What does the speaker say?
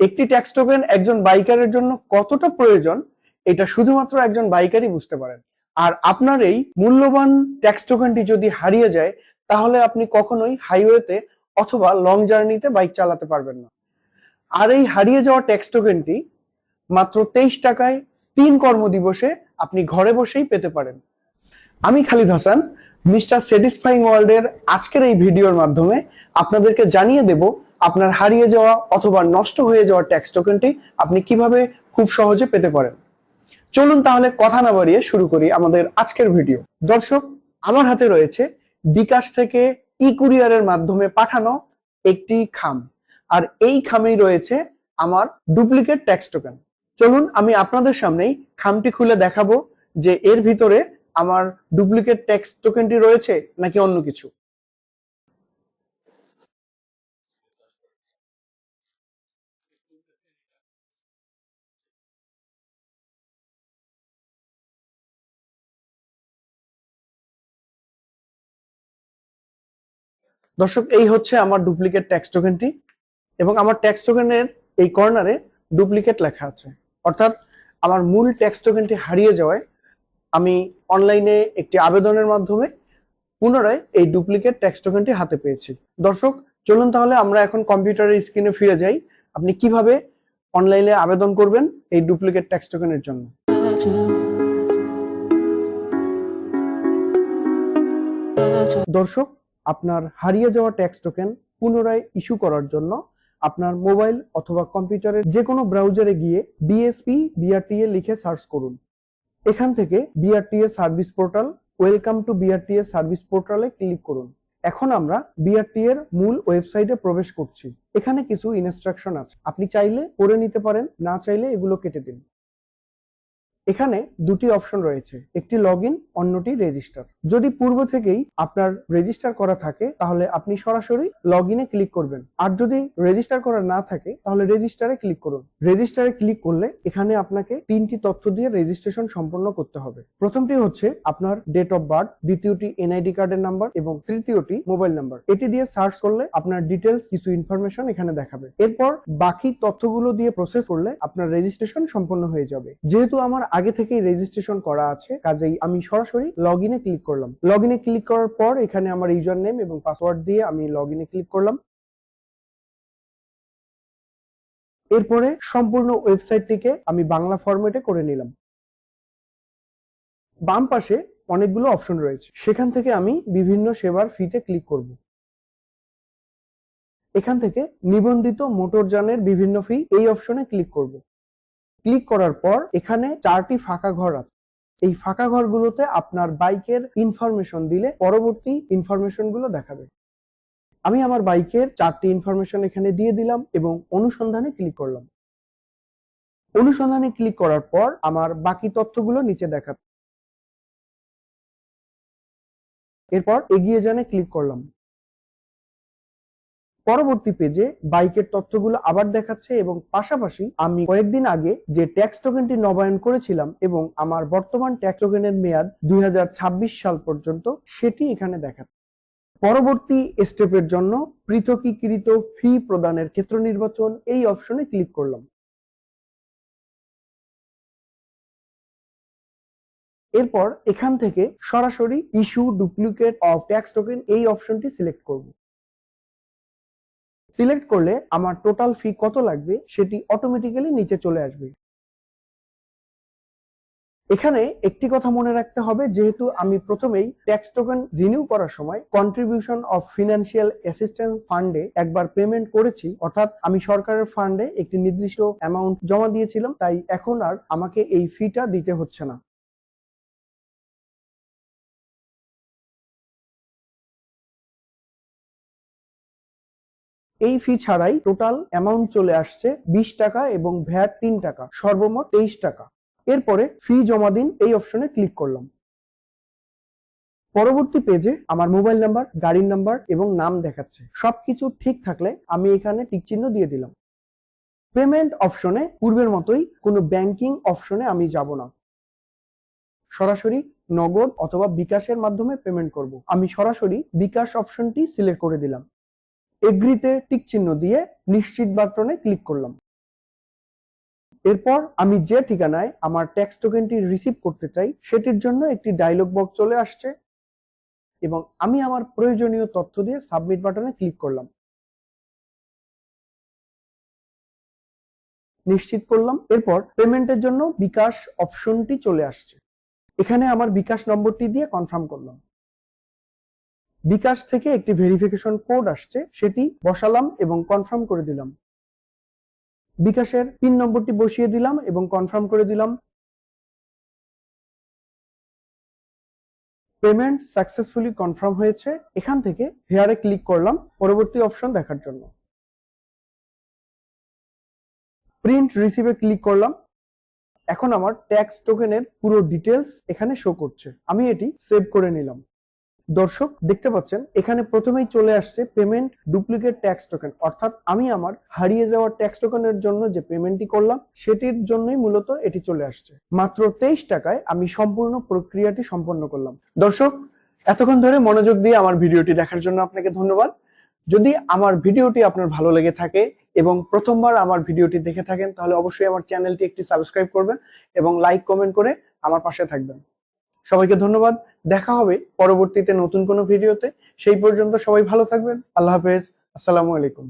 একটি tax token একজন বাইকারের জন্য কতটা প্রয়োজন, এটা শুধুমাত্র একজন বাইকারই বুঝতে পারেন। আর আপনার এই মূল্যবান ট্যাক্স টোকেনটি যদি হারিয়ে যায়, তাহলে আপনি কখনোই হাইওয়েতে অথবা লং জার্নিতে বাইক চালাতে পারবেন না। আর এই হারিয়ে যাওয়া ট্যাক্স টোকেনটি মাত্র তেইশ টাকায় তিন কর্মদিবসে আপনি ঘরে বসেই পেতে পারেন। আমি খালিদ হাসান, মিস্টার স্যাটিসফাইং ওয়ার্ল্ডের আজকের এই ভিডিওর মাধ্যমে আপনাদেরকে জানিয়ে দেব আপনার হারিয়ে যাওয়া অথবা নষ্ট হয়ে যাওয়া ট্যাক্স টোকেনটি আপনি কীভাবে খুব সহজে পেতে পারেন? চলুন তাহলে কথা না বাড়িয়ে শুরু করি আমাদের আজকের ভিডিও দর্শক, আমার হাতে রয়েছে বিকাশ থেকে ই কুরিয়ারের মাধ্যমে পাঠানো একটি খাম। আর এই খামেই রয়েছে আমার ডুপ্লিকেট ট্যাক্স টোকেন চলুন আমি আপনাদের সামনেই খামটি খুলে দেখাবো যে এর ভিতরে আমার ডুপ্লিকেট ট্যাক্স টোকেনটি রয়েছে নাকি অন্য কিছু। দর্শক, এই হচ্ছে আমার ডুপ্লিকেট ট্যাক্স টোকেনটি এবং আমার ট্যাক্স টোকেনের এই কর্নারে ডুপ্লিকেট লেখা আছে। অর্থাৎ, আমার মূল ট্যাক্স টোকেনটি হারিয়ে যাওয়ায় আমি অনলাইনে একটি আবেদনের মাধ্যমে পুনরায় এই ডুপ্লিকেট ট্যাক্স টোকেনটি হাতে পেয়েছি। দর্শক, চলুন তাহলে আমরা এখন কম্পিউটারের স্ক্রিনে ফিরে যাই। আপনি কীভাবে অনলাইনে আবেদন করবেন এই ডুপ্লিকেট ট্যাক্স টোকেনের জন্য? দর্শক আপনার হারিয়ে যাওয়া ট্যাক্স টোকেন পুনরায় ইস্যু করার জন্য আপনার মোবাইল অথবা কম্পিউটারের যে কোনো ব্রাউজারে গিয়ে বিএসপি বিআরটিএ লিখে সার্চ করুন। এখান থেকে BRTA service portal welcome to BRTA service পোর্টালে ক্লিক করুন। এখন আমরা বিআরটি এর মূল ওয়েবসাইটে প্রবেশ করছি। এখানে কিছু ইনস্ট্রাকশন আছে। আপনি চাইলে পড়ে নিতে পারেন, না চাইলে এগুলো কেটে দিন। এখানে দুটি অপশন রয়েছে, একটি লগ ইন অন্যটি রেজিস্টার যদি পূর্ব থেকেই আপনার রেজিস্টার করা থাকে, তাহলে আপনি সরাসরি লগ ইনে ক্লিক করবেন। আর যদি রেজিস্টার করা না থাকে, তাহলে রেজিস্টারে ক্লিক করুন। রেজিস্টারে ক্লিক করলে এখানে আপনাকে তিনটি তথ্য দিয়ে রেজিস্ট্রেশন সম্পন্ন করতে হবে। প্রথমটি হচ্ছে আপনার ডেট অফ বার্থ দ্বিতীয়টি এনআইডি কার্ডের নাম্বার এবং তৃতীয়টি মোবাইল নাম্বার এটি দিয়ে সার্চ করলে আপনার ডিটেলস কিছু ইনফরমেশন এখানে দেখাবে। এরপর বাকি তথ্যগুলো দিয়ে প্রসেস করলে আপনার রেজিস্ট্রেশন সম্পন্ন হয়ে যাবে। যেহেতু আমার আগে থেকেই রেজিস্ট্রেশন করা আছে। কাজেই আমি সরাসরি লগ ইনে ক্লিক করলাম। লগ ইনে ক্লিক করার পর এখানে আমার ইউজার নেম এবং পাসওয়ার্ড দিয়ে আমি লগ ইনে ক্লিক করলাম। এরপরে সম্পূর্ণ ওয়েবসাইটটিকে আমি বাংলা ফরম্যাটে করে নিলাম। বাম পাশে অনেকগুলো অপশন রয়েছে। সেখান থেকে আমি বিভিন্ন সেবার ফিতে ক্লিক করব। এখান থেকে নিবন্ধিত মোটরযানের বিভিন্ন ফি এই অপশনে ক্লিক করব। ক্লিক করার পর এখানে চারটি ফাঁকা ঘর আছে। এই ফাঁকা ঘরগুলোতে আপনার বাইকের ইনফরমেশন দিলে পরবর্তী ইনফরমেশনগুলো দেখাবে। আমি আমার বাইকের চারটি ইনফরমেশন এখানে দিয়ে দিলাম এবং অনুসন্ধানে ক্লিক করলাম। অনুসন্ধানে ক্লিক করার পর আমার বাকি তথ্যগুলো নিচে দেখাবে এরপর এগিয়ে জানে ক্লিক করলাম। পরবর্তী পেজে বাইকের তথ্যগুলো আবার দেখাচ্ছে এবং পাশাপাশি আমি কয়েকদিন আগে যে ট্যাক্স টোকেনটি নবায়ন করেছিলাম এবং আমার বর্তমান ট্যাক্স টোকেনের মেয়াদ দুই হাজার ছাব্বিশ সাল পর্যন্ত সেটি এখানে দেখাচ্ছে পরবর্তী স্টেপের জন্য পৃথকীকৃত ফি প্রদানের ক্ষেত্র নির্বাচন এই অপশনে ক্লিক করলাম। এরপর এখান থেকে সরাসরি issue duplicate of tax token এই অপশনটি সিলেক্ট করব। সিলেক্ট করলে আমার টোটাল ফি কত লাগবে সেটি অটোমেটিক্যালি নিচে চলে আসবে। এখানে একটি কথা মনে রাখতে হবে, যেহেতু আমি প্রথমেই ট্যাক্স টোকেন রিনিউ করার সময় কন্ট্রিবিউশন অফ ফিনান্সিয়াল অ্যাসিস্ট্যান্স ফান্ডে একবার পেমেন্ট করেছি, অর্থাৎ আমি সরকারের ফান্ডে একটি নির্দিষ্ট অ্যামাউন্ট জমা দিয়েছিলাম, তাই এখন আর আমাকে এই ফিটা দিতে হচ্ছে না। এই ফি ছাড়াই টোটাল অ্যামাউন্ট চলে আসছে বিশ টাকা এবং ভ্যাট তিন টাকা, সর্বমোট তেইশ টাকা। এরপরে ফি জমা দিন, এই অপশনে ক্লিক করলাম। পরবর্তী পেজে আমার মোবাইল নাম্বার গাড়ির নাম্বার এবং নাম দেখাচ্ছে। সবকিছু ঠিক থাকলে আমি এখানে টিক চিহ্ন দিয়ে দিলাম। পেমেন্ট অপশনে পূর্বের মতোই কোনো ব্যাংকিং অপশনে আমি যাব না। সরাসরি নগদ অথবা বিকাশের মাধ্যমে পেমেন্ট করব। আমি সরাসরি বিকাশ অপশনটি সিলেক্ট করে দিলাম। এগ্রিতে টিক চিহ্ন দিয়ে নিশ্চিত বাটনে ক্লিক করলাম। এরপর আমি যে ঠিকানায় আমার ট্যাক্স টোকেনটি রিসিভ করতে চাই, সেটির জন্য একটি ডায়লগ বক্স চলে আসছে এবং আমি আমার প্রয়োজনীয় তথ্য দিয়ে সাবমিট বাটনে ক্লিক করলাম। নিশ্চিত করলাম। এরপর পেমেন্টের জন্য বিকাশ অপশনটি চলে আসছে। এখানে আমার বিকাশ নম্বরটি দিয়ে কনফার্ম করলাম। বিকাশ থেকে একটি ভেরিফিকেশন কোড আসছে, সেটি বসালাম এবং কনফার্ম করে দিলাম। বিকাশের পিন নম্বরটি বসিয়ে দিলাম এবং কনফার্ম করে দিলাম। পেমেন্ট সাকসেসফুলি কনফার্ম হয়েছে, এখান থেকে হেয়ারে ক্লিক করলাম, পরবর্তী অপশন দেখার জন্য। প্রিন্ট রিসিভে ক্লিক করলাম। এখন আমার ট্যাক্স টোকেনের পুরো ডিটেলস এখানে শো করছে। আমি এটি সেভ করে নিলাম। দর্শক, দেখতে পাচ্ছেন, এখানে প্রথমেই চলে আসছে পেমেন্ট ডুপ্লিকেট ট্যাক্স টোকেন অর্থাৎ আমি আমার হারিয়ে যাওয়া ট্যাক্স টোকেনের জন্য যে পেমেন্টটি করলাম, সেটির জন্যই মূলত এটি চলে আসছে। মাত্র তেইশ টাকায় আমি সম্পূর্ণ প্রক্রিয়াটি সম্পন্ন করলাম। দর্শক, এতক্ষণ ধরে মনোযোগ দিয়ে আমার ভিডিওটি দেখার জন্য আপনাকে ধন্যবাদ। যদি আমার ভিডিওটি আপনার ভালো লেগে থাকে এবং প্রথমবার আমার ভিডিওটি দেখে থাকেন, তাহলে অবশ্যই আমার চ্যানেলটি একটি সাবস্ক্রাইব করবেন এবং লাইক কমেন্ট করে আমার পাশে থাকবেন। সবাইকে ধন্যবাদ। দেখা হবে পরবর্তীতে নতুন কোনো ভিডিওতে। সেই পর্যন্ত সবাই ভালো থাকবেন। আল্লাহ হাফেজ। আসসালামু আলাইকুম।